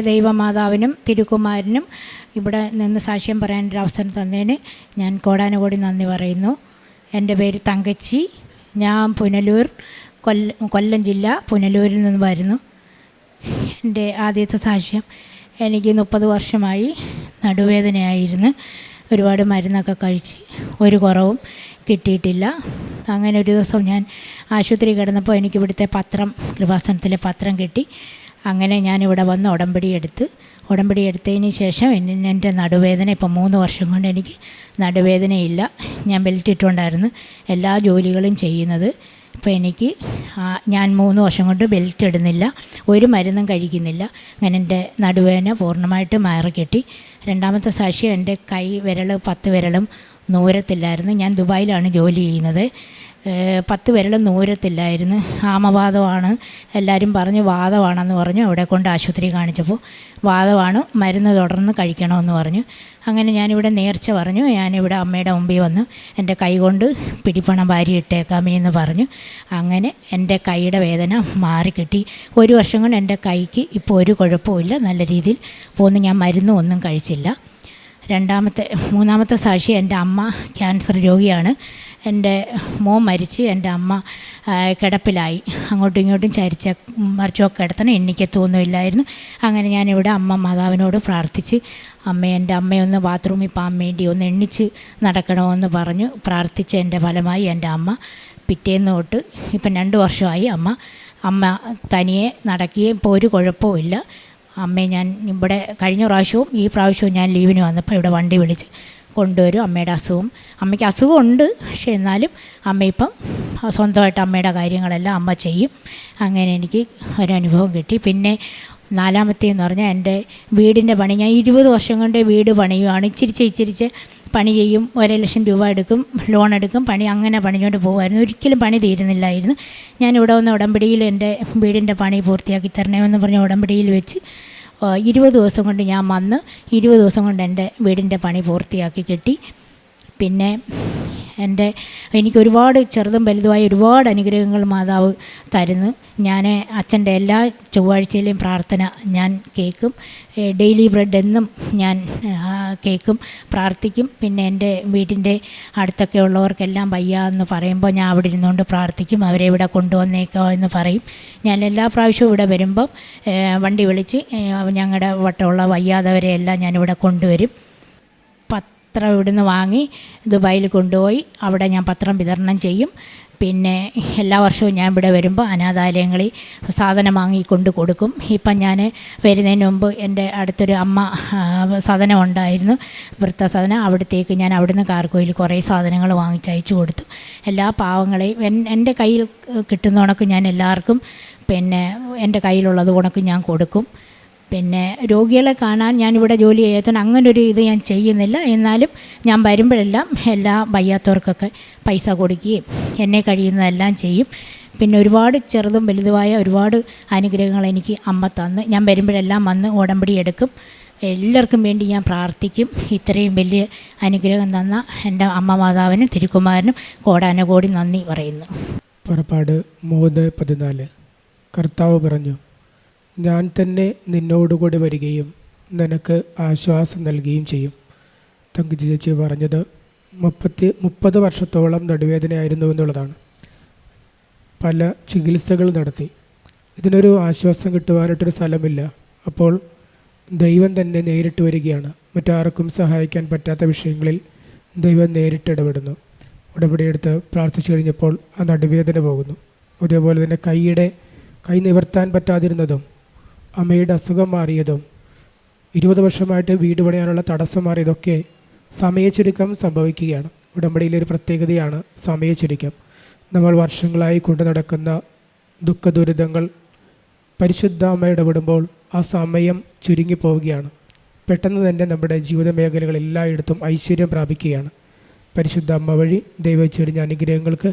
ദൈവമാതാവിനും തിരുക്കുമാരനും ഇവിടെ നിന്ന് സാക്ഷ്യം പറയാനൊരു അവസരം തന്നതിന് ഞാൻ കോടാനുകൂടി നന്ദി പറയുന്നു. എന്റെ പേര് തങ്കച്ചി. ഞാൻ പുനലൂർ കൊല്ല കൊല്ലം ജില്ല പുനലൂരിൽ നിന്ന് വരുന്നു. എന്റെ ആദ്യത്തെ സാക്ഷ്യം എനിക്ക് മുപ്പത് വർഷമായി നടുവേദനയായിരുന്നു. ഒരുപാട് മരുന്നൊക്കെ കഴിച്ച് ഒരു കുറവും കിട്ടിയിട്ടില്ല. അങ്ങനെ ഒരു ദിവസം ഞാൻ ആശുപത്രി കിടന്നപ്പോൾ എനിക്ക് ഇവിടുത്തെ പത്രം കൃപാസനത്തിലെ പത്രം കിട്ടി. അങ്ങനെ ഞാനിവിടെ വന്ന് ഉടമ്പടി എടുത്ത് ഉടമ്പടി എടുത്തതിന് ശേഷം എന്നെ- എന്റെ നടുവേദന ഇപ്പം മൂന്ന് വർഷം കൊണ്ട് എനിക്ക് നടുവേദനയില്ല. ഞാൻ ബെൽറ്റ് ഇട്ടുകൊണ്ടായിരുന്നു എല്ലാ ജോലികളും ചെയ്യുന്നത്. ഇപ്പോൾ എനിക്ക് ഞാൻ മൂന്ന് വർഷം കൊണ്ട് ബെൽറ്റ് ഇടുന്നില്ല. ഒരു മരുന്നും കഴിക്കുന്നില്ല. അങ്ങനെ എന്റെ നടുവേദന പൂർണമായിട്ട് മാറി കിട്ടി. രണ്ടാമത്തെ സാക്ഷ്യം എന്റെ കൈ വിരൽ പത്ത് വിരലും നൂരത്തില്ലായിരുന്നു ഞാൻ ദുബായിലാണ് ജോലി ചെയ്യുന്നത്. പത്ത് വിരലും നൂരത്തില്ലായിരുന്നു. ആമവാദമാണ്. എല്ലാവരും പറഞ്ഞു വാദമാണെന്ന് പറഞ്ഞു. അവിടെ കൊണ്ട് ആശുപത്രി കാണിച്ചപ്പോൾ വാദമാണ്. മരുന്ന് തുടർന്ന് കഴിക്കണമെന്ന് പറഞ്ഞു. അങ്ങനെ ഞാനിവിടെ നേർച്ച പറഞ്ഞു. ഞാനിവിടെ അമ്മയുടെ മുമ്പിൽ വന്ന് എന്റെ കൈ കൊണ്ട് പിടിപ്പണം വാരി ഇട്ടേക്കാമേ എന്ന് പറഞ്ഞു. അങ്ങനെ എന്റെ കൈയുടെ വേദന മാറിക്കിട്ടി. ഒരു വർഷം കൊണ്ട് എന്റെ കൈക്ക് ഇപ്പോൾ ഒരു കുഴപ്പമില്ല നല്ല രീതിയിൽ പോന്ന് ഞാൻ മരുന്നും ഒന്നും കഴിച്ചില്ല. രണ്ടാമത്തെ മൂന്നാമത്തെ സാക്ഷി എന്റെ അമ്മ ക്യാൻസർ രോഗിയാണ്. എന്റെ മോൻ മരിച്ച് എന്റെ അമ്മ കിടപ്പിലായി. അങ്ങോട്ടും ഇങ്ങോട്ടും ചരിച്ച മറിച്ചൊക്കെ കിടത്തണം എണ്ണിക്കത്തൊന്നുമില്ലായിരുന്നു അങ്ങനെ ഞാനിവിടെ അമ്മ മാതാവിനോട് പ്രാർത്ഥിച്ച് അമ്മ എന്റെ അമ്മയൊന്ന് ബാത്റൂമിൽ പോകാൻ വേണ്ടി ഒന്ന് എണ്ണിച്ച് നടക്കണമെന്ന് പറഞ്ഞു പ്രാർത്ഥിച്ച എന്റെ ഫലമായി എന്റെ അമ്മ. പിറ്റേന്ന് തൊട്ട് ഇപ്പം രണ്ട് വർഷമായി അമ്മ അമ്മ തനിയെ നടക്കുകയും ഇപ്പോൾ ഒരു കുഴപ്പവും അമ്മയെ ഞാൻ ഇവിടെ കഴിഞ്ഞ പ്രാവശ്യവും ഈ പ്രാവശ്യവും ഞാൻ ലീവിന് വന്നപ്പോൾ ഇവിടെ വണ്ടി വിളിച്ച് കൊണ്ടുവരും അമ്മയുടെ അസുഖം. അമ്മയ്ക്ക് അസുഖമുണ്ട് പക്ഷെ എന്നാലും അമ്മ ഇപ്പം സ്വന്തമായിട്ട് അമ്മയുടെ കാര്യങ്ങളെല്ലാം അമ്മ ചെയ്യും. അങ്ങനെ എനിക്ക് ഒരു അനുഭവം കിട്ടി. പിന്നെ നാലാമത്തേന്ന് പറഞ്ഞാൽ എന്റെ വീടിന്റെ പണി ഞാൻ ഇരുപത് വർഷം കൊണ്ട് വീട് പണിയുവാണ്. ഇച്ചിരിച്ച് ഇച്ചിരിച്ച് പണി ചെയ്യും. ഒരേ ലക്ഷം രൂപ എടുക്കും ലോൺ എടുക്കും പണി അങ്ങനെ പണിഞ്ഞുകൊണ്ട് പോകുമായിരുന്നു. ഒരിക്കലും പണി തീരുന്നില്ലായിരുന്നു. ഞാനിവിടെ വന്ന് ഉടമ്പടിയിൽ എന്റെ വീടിന്റെ പണി പൂർത്തിയാക്കി തരണമെന്ന് പറഞ്ഞ ഉടമ്പടിയിൽ വെച്ച് ഇരുപത് ദിവസം കൊണ്ട് ഞാൻ വന്ന് ഇരുപത് ദിവസം കൊണ്ട് എന്റെ വീടിന്റെ പണി പൂർത്തിയാക്കി കിട്ടി. പിന്നെ എന്റെ എനിക്ക് ഒരുപാട് ചെറുതും വലുതുമായ ഒരുപാട് അനുഗ്രഹങ്ങൾ മാതാവ് തരുന്നു. ഞാൻ അച്ഛന്റെ എല്ലാ ചൊവ്വാഴ്ചയിലെയും പ്രാർത്ഥന ഞാൻ കേൾക്കും. ഡെയിലി ബ്രെഡ് എന്നും ഞാൻ കേൾക്കും പ്രാർത്ഥിക്കും. പിന്നെ എന്റെ വീടിന്റെ അടുത്തൊക്കെ ഉള്ളവർക്കെല്ലാം വയ്യ എന്ന് പറയുമ്പോൾ ഞാൻ അവിടെ ഇരുന്നുകൊണ്ട് പ്രാർത്ഥിക്കും. അവരെ ഇവിടെ കൊണ്ടുവന്നേക്കോ എന്ന് പറയും. ഞാൻ എല്ലാ പ്രാവശ്യവും ഇവിടെ വരുമ്പം വണ്ടി വിളിച്ച് ഞങ്ങളുടെ വട്ടമുള്ള വയ്യാത്തവരെ എല്ലാം ഞാനിവിടെ കൊണ്ടുവരും. പത്രം ഇവിടുന്ന് വാങ്ങി ദുബായിൽ കൊണ്ടുപോയി. അവിടെ ഞാൻ പത്രം വിതരണം ചെയ്യും. പിന്നെ എല്ലാ വർഷവും ഞാൻ ഇവിടെ വരുമ്പോൾ അനാഥാലയങ്ങളിൽ സാധനം വാങ്ങി കൊണ്ട് കൊടുക്കും. ഇപ്പം ഞാൻ വരുന്നതിന് മുമ്പ് എന്റെ അടുത്തൊരു അമ്മ സാധനം ഉണ്ടായിരുന്നു. വൃത്തസദനം അവിടത്തേക്ക് ഞാൻ അവിടുന്ന് കാർക്കോയിൽ കുറേ സാധനങ്ങൾ വാങ്ങിച്ചയച്ചു കൊടുത്തു. എല്ലാ പാവങ്ങളെയും എൻ- എന്റെ കയ്യിൽ കിട്ടുന്ന കണക്ക് ഞാൻ എല്ലാവർക്കും പിന്നെ എന്റെ കയ്യിലുള്ളത് കണക്ക് ഞാൻ കൊടുക്കും. പിന്നെ രോഗികളെ കാണാൻ ഞാനിവിടെ ജോലി ചെയ്യാത്തതിന് ഒരു ഇത് ഞാൻ ചെയ്യുന്നില്ല. എന്നാലും ഞാൻ വരുമ്പോഴെല്ലാം എല്ലാ വയ്യാത്തവർക്കൊക്കെ പൈസ കൊടുക്കുകയും എന്നെ കഴിയുന്നതെല്ലാം ചെയ്യും. പിന്നെ ഒരുപാട് ചെറുതും വലുതുമായ ഒരുപാട് അനുഗ്രഹങ്ങൾ എനിക്ക് അമ്മ തന്ന്. ഞാൻ വരുമ്പോഴെല്ലാം വന്ന് ഉടമ്പടി എടുക്കും. എല്ലാവർക്കും വേണ്ടി ഞാൻ പ്രാർത്ഥിക്കും. ഇത്രയും വലിയ അനുഗ്രഹം തന്ന എന്റെ അമ്മ മാതാവിനും തിരുക്കുമാരനും കോടാനകോടി നന്ദി പറയുന്നു. പുറപ്പാട് മൂന്ന് പതിനാല്. കർത്താവ് പറഞ്ഞു ഞാൻ തന്നെ നിന്നോടുകൂടി വരികയും നിനക്ക് ആശ്വാസം നൽകുകയും ചെയ്യും. തങ്കജി ചേച്ചി പറഞ്ഞത് മുപ്പത്തി മുപ്പത് വർഷത്തോളം നടുവേദനയായിരുന്നു എന്നുള്ളതാണ്. പല ചികിത്സകൾ നടത്തി. ഇതിനൊരു ആശ്വാസം കിട്ടുവാനായിട്ടൊരു സ്ഥലമില്ല. അപ്പോൾ ദൈവം തന്നെ നേരിട്ട് വരികയാണ്. മറ്റാർക്കും സഹായിക്കാൻ പറ്റാത്ത വിഷയങ്ങളിൽ ദൈവം നേരിട്ട് ഇടപെടുന്നു. ഉടപടിയെടുത്ത് പ്രാർത്ഥിച്ചു കഴിഞ്ഞപ്പോൾ ആ നടുവേദന പോകുന്നു. അതേപോലെ തന്നെ കൈയുടെ കൈ നിവർത്താൻ പറ്റാതിരുന്നതും അമ്മയുടെ അസുഖം മാറിയതും ഇരുപത് വർഷമായിട്ട് വീട് പണിയാനുള്ള തടസ്സം മാറിയതൊക്കെ സമയച്ചുരുക്കം സംഭവിക്കുകയാണ്. ഉടമ്പടിയിലെ ഒരു പ്രത്യേകതയാണ് സമയച്ചുരുക്കം നമ്മൾ വർഷങ്ങളായി കൊണ്ടു നടക്കുന്ന ദുഃഖ ദുരിതങ്ങൾ പരിശുദ്ധ അമ്മ ഇടപെടുമ്പോൾ ആ സമയം ചുരുങ്ങിപ്പോവുകയാണ് പെട്ടെന്ന് തന്നെ നമ്മുടെ ജീവിത മേഖലകൾ എല്ലായിടത്തും ഐശ്വര്യം പ്രാപിക്കുകയാണ്. പരിശുദ്ധ അമ്മ വഴി ദൈവം ചൊരിഞ്ഞ അനുഗ്രഹങ്ങൾക്ക്